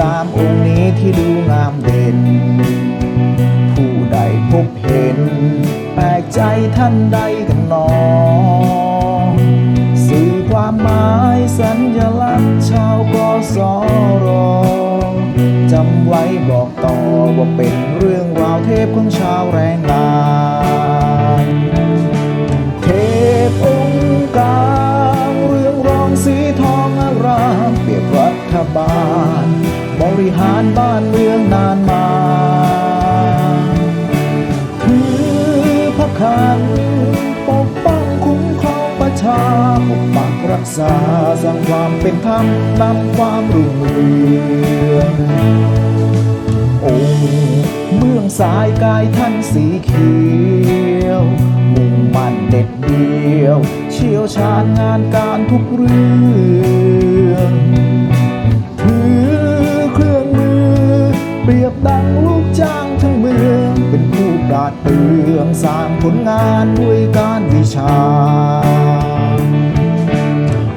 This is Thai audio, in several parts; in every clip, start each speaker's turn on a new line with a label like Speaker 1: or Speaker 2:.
Speaker 1: ตามองนี้ที่ดูงามเด่น ผู้ใดพบเห็น แปลกใจท่านใดกันหนอ สื่อความหมายสัญลักษณ์ชาวกสรจำไว้บอกต่อว่าเป็นเรื่องราวเทพของชาวแรงงานเทพองค์กลางเรื่องรองสีทองอารามเปรียบรัฐบาล ริหารบ้านเมืองนานมาถือพระคันปกป้องคุ้มครองประชาปกปักรักษาสร้างความเป็นธรรมนำความรุ่งเรืององค์เมืองสายกายท่านสีเขียวมุ่งมั่นเด็ดเดียว เชี่ยวชาญงานการทุกเรื่อง เป็นผู้ปราดเปรื่องสร้างผลงานด้วยการวิชา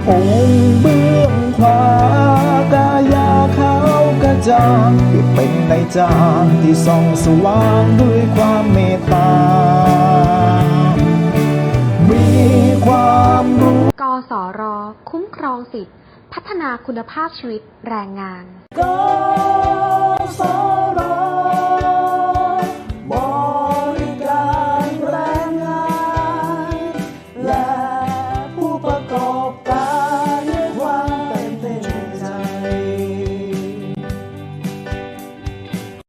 Speaker 1: องค์เบื้องขวากายาขาวกระจ่างเปรียบเป็นในจางที่ส่องสว่างด้วยความเมตตา มีความรู้
Speaker 2: กสร คุ้มครองสิทธิพัฒนาคุณภาพชีวิตแรงงาน
Speaker 1: กสร